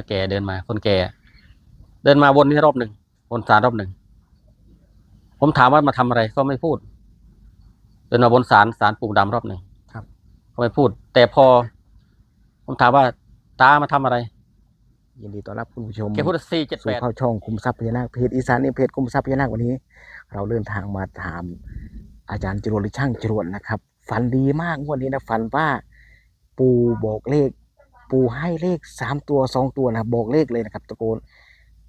าแก่เดินมา คนแก่ เดินมาวนนี่รอบหนึ่งวนศาลรอบหนึ่ง ผมถามว่ามาทำอะไรก็ไม่พูด เดินมาบนศาลศาลปู่ดำรอบหนึ่งครับก็ไม่พูด แต่พอ ผมถามว่าตามาทำอะไรยินดีต้อนรับคุณผู้ชมแกพูดสี่เจ็ดแปสู่ดเข้าช่องคุมทรัพย์พญานาคเพจอีสานนี่เพจคุมทรัพย์พญานาควันนี้ เราเดินทางมาถาม อาจารย์จรวดหรือช่างจรวดนะครับ ฝันดีมากงวดนี้นะฝันว่า ปูบอกเลข ปูให้เลขสามตัวสองตัวนะครับบอกเลขเลยนะครับตะโกน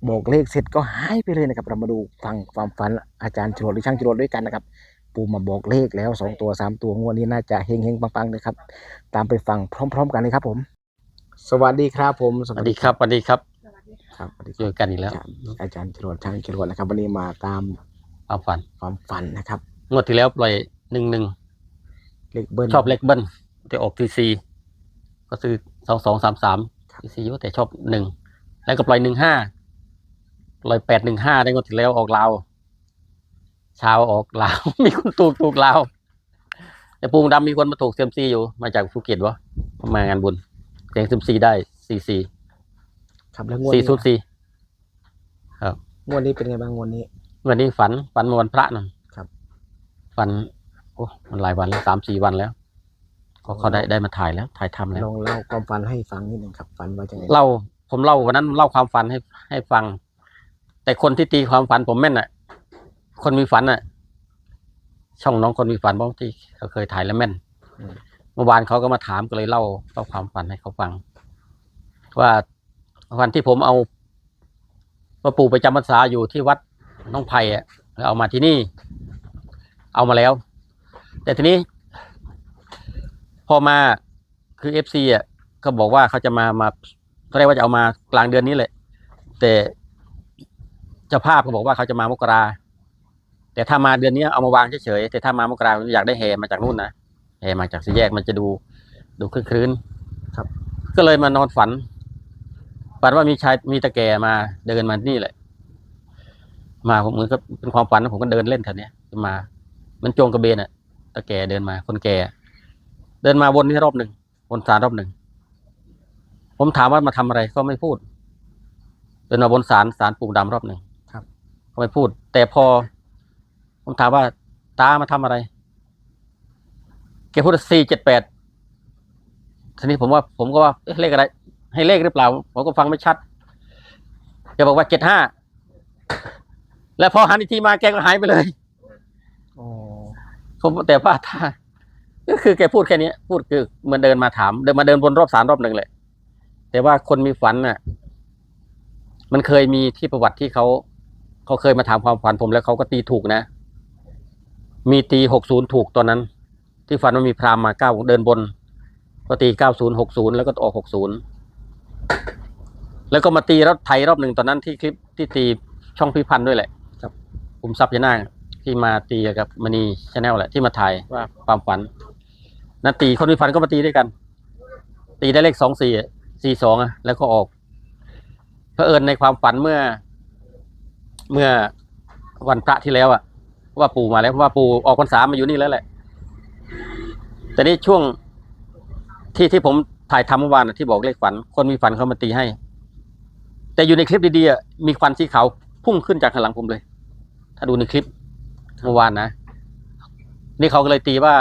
บอกเลขเสร็จก็หายไปเลยนะครับ เรามาดูฟังความฝันอาจารย์จรวดหรือช่างจรวดด้วยกันนะครับ ปูมาบอกเลขแล้วสองตัวสามตัวงวดนี้น่าจะเฮงเฮงๆปังๆนะครับ ตามไปฟังพร้อม ๆ กันเลยครับผม สวัสดีครับผมสวัสดีครับสวัสดีครับครับสวัสดีคเจรับอกันอีกแล้วอาจารย์อาจารย์จรวดช่างจรวดนะครับ วันนี้มาตามความฝันความฝันนะครับ งวดที่แล้วปล่อยหนึ่งหนึ่งเลขเบิ้ลชอบเลขเบิ้ลแต่ออกทีซีก็ซื้อ สองสองสามสามครับทีซีแต่ชอบหนึ่งแล้วก็ปล่อยหนึ่งห้าปล่อยแปดหนึ่งห้าได้งวดที่แล้วออกลาวเช้าออกลาว มีคนถูกถูกลาวแต่ปูงดำมีคนมาถูกเซียมซีอยู่มาจากภูเก็ตวะมางานบุญเสียงเซียมซีได้สี่สี่ครับแล้วงวดสี่นี้ศูนย์สี่งวดนี้เป็นไงบ้างงวดนี้ วันนี้ฝันฝันเมื่อวันพระนั่นครับ ฝัน โอ้มันหลายวันแล้วสามสี่วันแล้ว ก็เขาได้ได้มาถ่ายแล้ว ถ่ายทำแล้วลองเล่าความฝันให้ฟังนิดหนึ่งครับฝันว่าจะไงเล่าผมเล่าวันนั้นเล่าความฝันให้ให้ฟัง แต่คนที่ตีความฝันผมแม่นอะ คนมีฝันอะ ช่องน้องคนมีฝันบ้างที่เขาเคยถ่ายแล้วแม่นอืมเมื่อวานเขาก็มาถามก็เลยเล่าเล่าความฝันให้เขาฟัง ว่าวันที่ผมเอาว่าปู่ไปจำพรรษาอยู่ที่วัดน้องไผ่อะแล้วเอามาที่นี่ เอามาแล้ว แต่ทีนี้พ อมาคือเอฟซีอะเขาบอกว่าเขาจะมามาเขาเรียกว่าจะเอามากลางเดือนนี้แหละแต่เจ้าภาพเขาบอกว่าเขาจะมามกราแต่ถ้ามาเดือนนี้เอามาวางเฉยๆแต่ถ้ามามกราอยากได้แห่มาจากนู่นนะแห่มาจากสี่แยกมันจะดูดูคลึกคลื้นครับ ก็เลยมานอนฝันฝันว่ามีชายมีตะแก่มาเดินมานี่แหละ มาผมเหมือนก็เป็นความฝันนะผมก็เดินเล่นแถวเนี้ยมา มันโจงกระเบนอะตะแก่เดินมาคนแก่ เดินมาวนนี่รอบหนึ่งวนศาลรอบหนึ่ง ผมถามว่ามาทำอะไรก็ไม่พูด เดินมาบนศาลศาลปู่ดำรอบหนึ่งครับก็ไม่พูด แต่พอ ผมถามว่าตามาทำอะไรแกพูดสี่เจ็ดแปดทีนี้ผมว่า ผมก็ว่าเอ๊ะเลขอะไร ให้เลขหรือเปล่า ผมก็ฟังไม่ชัดแกบอกว่าเจ็ดห้าแล้วพอหันอีกทีมาแกก็หายไปเลยอ๋อผมแต่ว่าถ้า ก็คือแกพูดแค่นี้พูดคือเหมือนเดินมาถาม เดินมาเดินบนรอบสามรอบหนึ่งเลย แต่ว่าคนมีฝันน่ะ มันเคยมีที่ประวัติที่เขาเขาเคยมาถามความฝันผมแล้วเขาก็ตีถูกนะ มีตีหกศูนย์ถูกตอนนั้น ที่ฝันว่ามีพราหมณ์มาเก้าเดินบน ก็ตีเก้าศูนย์หกศูนย์แล้วก็ออกหกศูนย์แล้วก็มาตีรถไถรอบหนึ่งตอนนั้นที่คลิปที่ตีช่องพิพันธ์ด้วยแหละ ครับคุมทรัพย์ยานาที่มาตีกับมณีชาแนลแหละที่มาถ่ายว่าความฝัน นั่นตีคนมีฝันก็มาตีด้วยกัน ตีได้เลขสองสี่สี่สองอะแล้วก็ออกเผอิญในความฝันเมื่อ เมื่อวันพระที่แล้วอะ ว่าปู่มาแล้วว่าปู่ออกพรรษามาอยู่นี่แล้วแหละ แต่นี่ช่วงที่ที่ผมถ่ายทำเมื่อวานที่บอกเลขฝัน คนมีฝันเขามาตีให้ แต่อยู่ในคลิปดีๆมีควันสีขาวพุ่งขึ้นจากข้างหลังผมเลย ถ้าดูในคลิปเมื่อวานนะนี่เขาก็เลยตีว่า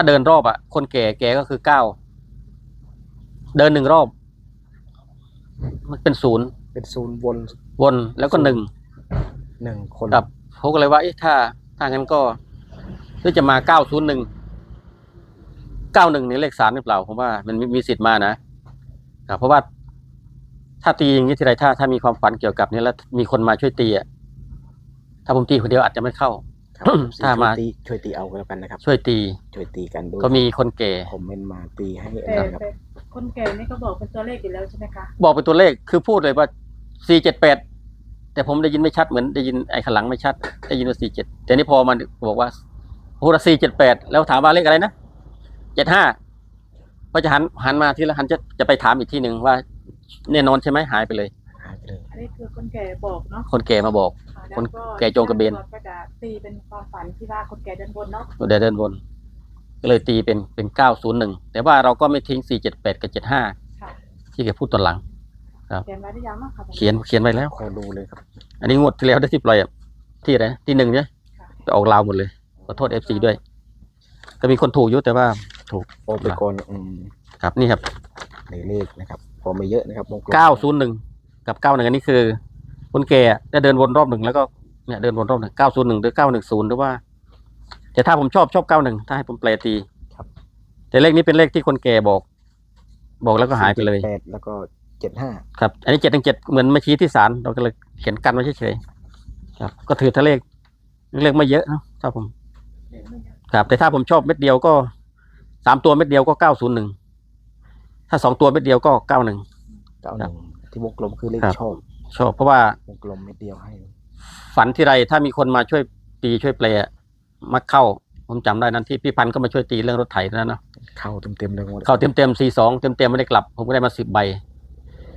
ถ้าเดินรอบอะคนแก่แก่ก็คือเก้าเดินหนึ่งรอบ มันเป็นศูนย์เป็นศูนย์วนวนแล้วก็หนึ่งหนึ่งคนครับผมก็เลยว่าเอ๊ะถ้าถ้างั้นก็หรือจะมาเก้าศูนย์หนึ่งเก้าหนึ่งนี่เลขสามหรือเปล่าผมว่ามันมีมีสิทธิ์มานะครับเพราะว่าถ้าตีอย่างนี้ทีไรถ้าถ้ามีความฝันเกี่ยวกับนี้แล้วมีคนมาช่วยตีอะถ้าผมตีคนเดียวอาจจะไม่เข้าครับ ถ้ามา ช่วยตีช่วยตีเอาก็แล้วกันนะครับ ช่วยตี ช่วยตีกันดูก็มีคนแก่ คอมเมนต์มาตีให้แต่นะครับ แต่คนแก่นี่ก็บอกเป็นตัวเลขอยู่แล้วใช่ไหมคะบอกเป็นตัวเลขคือพูดเลยว่าสี่เจ็ดแปดแต่ผมได้ยินไม่ชัดเหมือนได้ยินไอ้ข้างหลังไม่ชัด ได้ยินว่าสี่เจ็ดแต่นี่พอมันบอกว่าพูดสี่เจ็ดแปดแล้วถามว่าเลขอะไรนะเจ็ดห้าพอจะหันหันมาทีละหันจะจะไปถามอีกทีหนึ่งว่าแน่นอนใช่ไหมหายไปเลยหายไป เลยอันนี้คือคนแก่บอกเนาะคนแก่มาบอก อ่าคนล้วแก่โจงกระเบน ก็จะตีเป็นความฝันที่ว่าคนแก่เดินบนเนาะเดินเดินบนก็เลยตีเป็นเป็นเก้าศูนย์หนึ่งแต่ว่าเราก็ไม่ทิ้งสี่เจ็ดแปดกับเจ็ดห้าค่ะที่แกพูดตอนหลังเขียนไว้ได้ยังเนาะค่ะเขียนเขียนไว้แล้วขอดูเลยครับ อันนี้งวดที่แล้วได้ที่ปล่อยอะที่ไหนที่หนึ่งเนี่ยค่ะไปออกลาวหมดเลยขอโทษเอฟซีด้วยก็มีคนถูกอยู่แต่ว่าถูกโอไปก่อนอืมครับนี่ครับในเลขนะครับพอไม่เยอะนะครับวงกลมเก้าศูนย์หนึ่ง กับเก้าหนึ่งอันนี้คือคนแก่จะเดินวนรอบหนึ่งแล้วก็เนี่ยเดินวนรอบหนึ่งเก้าศูนย์หนึ่งหรือเก้าหนึ่งศูนย์หรือว่า แต่ถ้าผมชอบชอบเก้าหนึ่งถ้าให้ผมแปลตีครับ แต่เลขนี้เป็นเลขที่คนแก่บอก บอกแล้วก็หายไปเลยแปดแล้วก็เจ็ดห้าครับ อันนี้เจ็ดถึงเจ็ดเหมือนมาชี้ที่ศาลเราก็เลยเขียนกันไว้เฉยๆครับ ก็ถือถ้าเลขเลขไม่เยอะนะถ้าผม ครับ แต่ถ้าผมชอบเม็ดเดียวก็สามตัวเม็ดเดียวก็เก้าศูนย์หนึ่งถ้าสองตัวเม็ดเดียวก็เก้าหนึ่งเก้าหนึ่ง ที่วงกลมคือเลขครับ ชอบชอบเพราะว่าวงกลมเม็ดเดียวให้ ฝันที่ไรถ้ามีคนมาช่วยตีช่วยแปลมักเข้า ผมจำได้นั้นที่พี่พันธ์ก็มาช่วยตีเรื่องรถไถนั่นเนาะเข้าเต็มๆเลยงวดเข้าเต็มเต็มสี่สองเต็มเต็มไม่ได้กลับ ผมก็ได้มาสิบใบ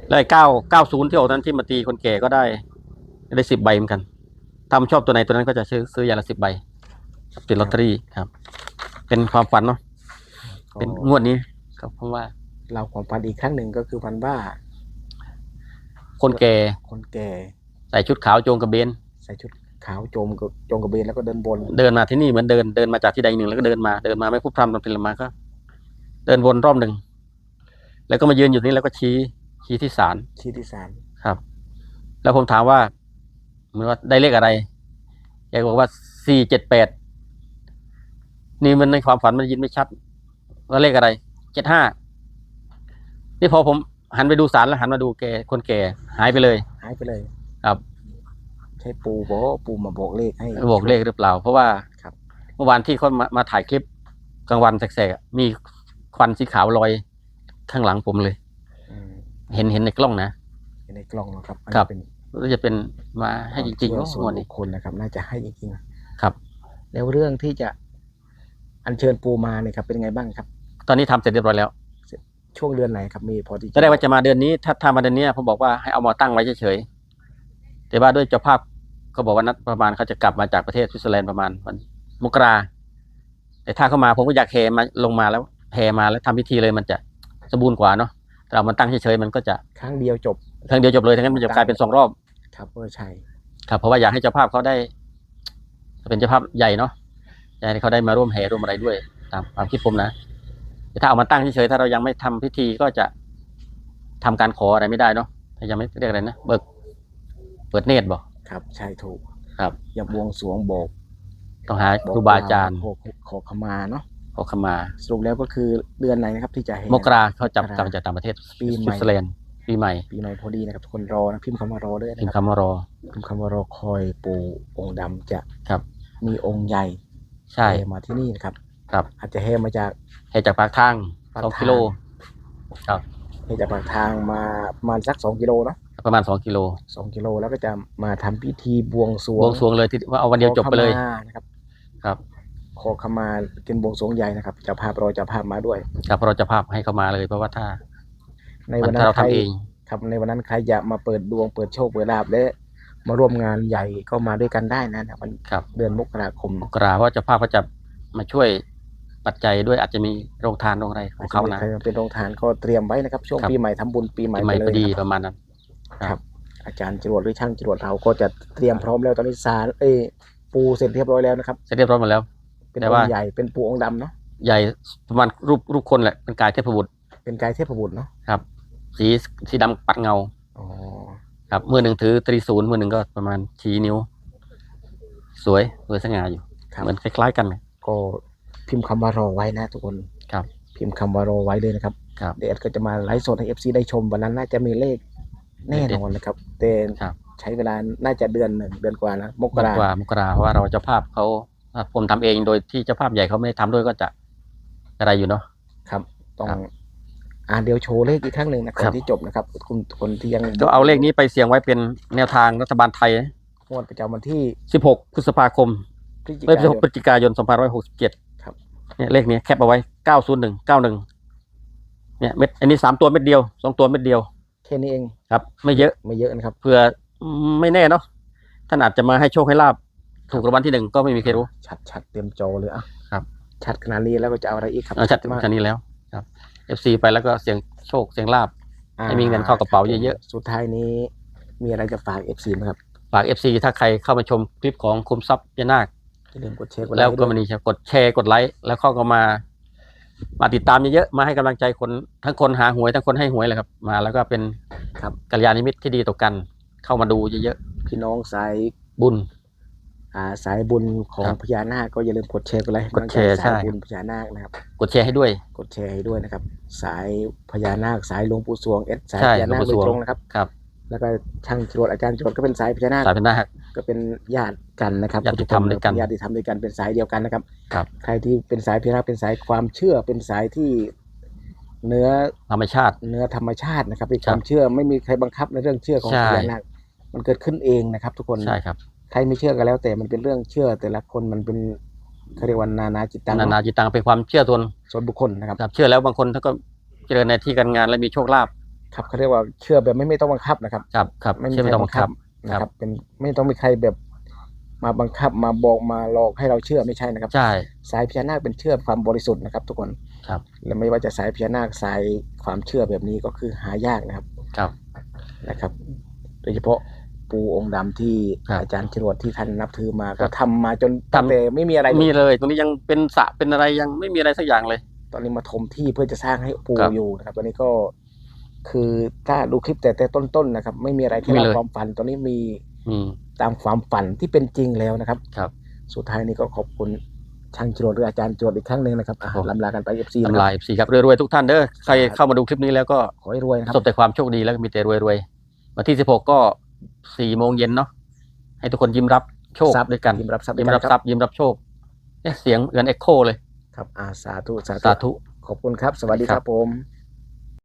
แล้วไอ้เก้าเก้าศูนย์ที่ออกนั้นที่มาตีคนแก่ก็ได้ได้สิบใบเหมือนกันถ้าผมชอบตัวไหนตัวนั้นก็จะซื้อซื้อยาละสิบใบติดลอตเตอรี่ครับ เป็นความฝันเนาะก็เป็นงวดนี้ครับผมว่า เราความฝันอีกครั้งหนึ่งก็คือฝันว่า คนแก่คนแก่ใส่ชุดขาวโจงกระเบน ใส่ชุดขาวโจมกับโจงกระเบนแล้วก็เดินบนเดินมาที่นี่เหมือนเดินเดินมาจากที่ใดหนึ่งแล้วก็เดินมาเดินมาไม่พูดพร่ำทำเป็นละมาก็ เดินวนรอบหนึ่งแล้วก็มายืนอยู่นี่แล้วก็ชี้ชี้ที่ศาลชี้ที่ศาลครับ แล้วผมถามว่าเหมือนว่าได้เลขอะไรแกบอกว่าสี่เจ็ดแปดนี่มันในความฝันมันยินไม่ชัดว่าเลขอะไรเจ็ดห้านี่พอผม หันไปดูศาลแล้วหันมาดูแกคนแก่หายไปเลย หายไปเลยครับ ใช่ปูบอกปูมาบอกเลขให้ บอกเลขหรือเปล่า เพราะว่าครับ เมื่อวานที่เขามามาถ่ายคลิปกลางวันแสกๆอะมีควันสีขาวลอยข้างหลังผมเลย อืมเห็นเห็นในกล้องนะ อยู่ในกล่องนะครับอันครันี้บเป็นก็จะเป็นมาให้จริงๆควาเนาะมเชื่อส่งววดนบุนี้ คคลนะครับ น่าจะให้จริงๆครับ แล้วเรื่องที่จะอัญเชิญปูมาเนี่ยครับเป็นไงบ้างครับ ตอนนี้ทำเสร็จเรียบร้อยแล้ว ช่วงเดือนไหนครับมีพอที่จะได้ว่าจะมาเดือนนี้ ถ้าถ้ามาเดือนนี้ผมบอกว่าให้เอามาตั้งไว้เฉยๆแต่ว่าด้วยเจ้าภาพเขาบอกว่านัดประมาณเขาจะกลับมาจากประเทศสวิตเซอร์แลนด์ประมาณวันมกราแต่ถ้าเขามาผมก็อยากแห่มาลงมาแล้วแห่มาแล้วทำพิธีเลยมันจะสมบูรณ์กว่าเนาะแต่เรามันตั้งเฉยๆมันก็จะครั้งเดียวจบครั้งเดียวจบเลยทั้งนั้นมันจะกลายเป็นสองรอบ ครับเออใช่ครับ เพราะว่าอยากให้เจ้าภาพเขาได้เป็นเจ้าภาพใหญ่เนาะอยากให้เขาได้มาร่วมแห่ร่วมอะไรด้วย ตามความคิดผมนะ แต่ถ้าเอามาตั้งเฉยๆถ้าเรายังไม่ทำพิธีก็จะทำการขออะไรไม่ได้เนาะถ้ายังไม่เรียกอะไรนะเบิกเปิดเนตรบอกครับ ใช่ถูกครับอย่าบวงสรวงบอกต้องหาบอกครูบาอาจารย์ขอขอขมาเนาะขอขมาสรุปแล้วก็คือเดือนไหนนะครับที่จะเห็นมกราเขาจับมกรากลับมาจากต่างประเทศปีสใหม่วิตเซอร์แลนด์ปีใหม่ปีใหม่พอดีนะครับทุกคนรอนะพิมพ์คำว่ารอด้วยพิมนะพ์ครับคำว่ารอพิมพ์คำว่ารอคอยปูองค์ดำจะครับ มีองค์ใหญ่ใช่แห่มาที่นี่นะครับ ครับ อาจจะแห่มาจากแห่จากปากทางปากสองทางกิโล ครับแห่จากปากทางมาประมาณสักสองกิโลเนาะประมาณสองกิโลสองกิโลแล้วก็จะมาทำพิธีบวงสรวบงวงสรวงเลยที่ว่าเอาวันเดียวจบไปเลย ขอขมานะครับครับ ขอขมาเป็นบวงสรวงใหญ่นะครับเจะภาพรอเจะภาพมาด้วย ครับเราจะภาพให้เขามาเลยเพราะว่าถ้าในมัวันนนั้ถ้านเราใครทำเองครับในวันนั้นใครอยากมาเปิดดวงเปิดโชคเปิดลาบและมาร่วมงานใหญ่ก็มาด้วยกันได้นะวันครับเดือนมกราคมมกราว่าเจะภาพเขาจะมาช่วย ปัจจัยด้วยอาจจะมีโรงทานโรงอะไรของเขานะใครมาเป็นโรงทานก็เตรียมไว้นะครับ ช่วงครับปีใหม่ทำบุญปีใหม่ปีใหม่ไปพเลอยดีนะครับประมาณนั้นครับ อาจารย์จรวดหรือช่างจรวดเราก็จะเตรียมพร้อมแล้วตอนนี้สารเอยปูเสร็จเรียบร้อยแล้วนะครับเสร็จเรียบร้อยหมดแล้ว เป็นแต่องว่าค์ใหญ่เป็นปูองค์ดำเนาะใหญ่ประมาณรูปรูปคนแหละเป็นกายเทพบุตรเป็นกายเทพบุตรเนาะครับ สีสีดำปัดเงาอ๋อครับมือหนึ่งถือตรีศูนย์มือหนึ่งก็ประมาณชี้นิ้ว สวยสวยสง่าอยู่ครับเหมือนคล้ายๆกันเลยก็ พิมพ์คำว่ารอไว้นะทุกคนครับพิมพ์คำว่ารอไว้เลยนะครับครับ เดี๋ยวแอดก็จะมาไลฟ์สดให้เอฟซีได้ชม วันนั้นน่าจะมีเลขแน่นอนนะครับแต่ครับ ใช้เวลาน่าจะเดือนหนึ่งเดือนกว่านะมกมากรากว่ามกราเพราะว่าเราเจ้าภาพเขาถ้าผมทำเองโดยที่เจ้าภาพใหญ่เขาไม่ได้ทำด้วยก็จะอะไรอยู่เนาะ ครับ ต้องครับอ่านเดี๋ยวโชว์เลขอีกครั้งหนึ่งนะก่อครันบ ที่จบนะครับคุณคนที่ยังก็เอาเลขนี้ไปเสี่ยงไว้เป็นแนวทางรัฐบาลไทย งวดประจำวันที่16 พฤษภาคมพฤศจิเอ้ยกายนพฤศจิกายน 2567ครับ เนี่ยเลขนี้แคปเอาไว้901 91เนี่ยเม็ดอันนี้สามตัวเม็ดเดียวสองตัวเม็ดเดียวแค่นี้เองครับ ไม่เยอะไม่เยอะนะครับเผื่ออืมไม่แน่เนาะท่านอาจจะมาให้โชคให้ลาบถูกรางวัลที่หนึ่งก็ไม่มีใครรู้ชัดชัดเต็มจอเลยอะครับ ชัดขนาดนี้แล้วก็จะเอาอะไรอีกครับเอาชัดมากชัดนี้แล้วครับ FC ไปแล้วก็เสียงโชคเสียงลาบให้มีเงินเข้ากระเป๋าเยอะๆสุดท้ายนี้มีอะไรจะฝากเอฟซีไหมครับๆฝากเอฟซีถ้าใครเข้ามาชมคลิปของคุมทรัพย์ยานาค อย่าลืมกดแชร์กดไลแล้วค์ก็ด้วยมานีกดแชร์กดไลค์แล้วเข้าก็มา มาติดตามเยอะๆมาให้กำลังใจคนทั้งคนหาหวยทั้งคนให้หวยเลยครับ มาแล้วก็เป็นครับกัลยาณมิตรที่ดีต่อกัน เข้ามาดูเยอะพี่น้องสายๆบุญ อ่าสายบุญของครับพญานาคก็อย่าลืมกดแชร์กดไลค์ให้กดแชร์กำลังใจสายใช่บุญพญานาคนะครับ กดแชร์ให้ด้วย กดแชร์ให้ด้วยนะครับ สายพญานาคสายหลวงปู่สวงเอสสายใช่พญานาคหลวงปู่โดยสวง ตรงนะครับ ครับ แล้วก็ช่างจรวดอาจารย์จรวดก็เป็นสายพญานาคสายเป็นหน้าค ก็เป็นญาติกันนะครับญาติธรรมด้วยกันญาติธรรมด้วยกันเป็นสายเดียวกันนะครับ ครับ ใครที่เป็นสายพญานาคเป็นสายความเชื่อเป็นสายที่เนื้อธรรมชาติ เนื้อธรรมชาตินะครับเป็นคครับวามเชื่อไม่มีใครบังคับในเรื่องเชื่อของใช่พญานาคมันเกิดขึ้นเองนะครับ ทุกคนใช่ครับใครไม่เชื่อก็แล้ว แต่มันเป็นเรื่องเชื่อ แต่ละคนมันเป็นเขาเรียกว่านานาจิตตังนานาเนาะจิตตังเป็นความเชื่อตนส่วนบุคคลนะครับครับ เชื่อแล้วบางคนเขาก็เจริญในที่การงานและมีโชคลาภ ครับเขาเรียกว่าเชื่อแบบไม่ไม่ต้องบังคับนะครับ ครับครับไม่มีเชื่อไม่ต้องบังคับนะคครัรับบเป็นไม่ต้องมีใครแบบมาบังคับมาบอกมาหลอกให้เราเชื่อไม่ใช่นะครับ ใช่สายพญานาคเป็นเชื่อความบริสุทธิ์นะครับ ทุกคนครับและไม่ว่าจะสายพญานาคสายความเชื่อแบบนี้ก็คือหายากนะครับ ครับนะครับ โดยเฉพาะปูองค์ดำที่ครับอาจารย์จรวดที่ท่านนับถือมาครัก็บทำมาจนทำตั้งแต่ไม่มีอะไรเลยมีเลย ตรงนี้ยังเป็นสระเป็นอะไรยังไม่มีอะไรสักอย่างเลย ตอนนี้มาถมที่เพื่อจะสร้างให้ปูครับอยู่นะครับ ตอนนี้ก็ คือถ้าดูคลิปแต่แต่ต้นๆนะครับ ไม่มีอะไรแค่ไม่เล่าเลยความฝันตอนนี้มีอืมตามความฝันที่เป็นจริงแล้วนะครับ ครับ สุดท้ายนี้ก็ขอบคุณช่างจรวดหรืออาจารย์จรวดอีกครั้งหนึ่งนะครับอะครับผมลำลากันไปเอฟซีนะทำคลารับยสีครับรวยๆทุกท่านเด้อใครครับเข้ามาดูคลิปนี้แล้วก็ขอให้รวยนะคปรัระสบแต่ความโชคดีแล้วก็มีแต่รวยๆวันที่สิบหกก็สี่โมงเย็นเนาะให้ทุกคนยิ้มรับโชคทรัพย์ด้วยกันยิ้มรับทรัพย์ยิ้มด้วยรับกันทรัพย์ยิ้มรับโชคเอ๊ะเสียงเอือนเอ็กโคเลย ครับอาสาธุสาสาธุขอบคุณครับ สวัสดีคครัรับบผม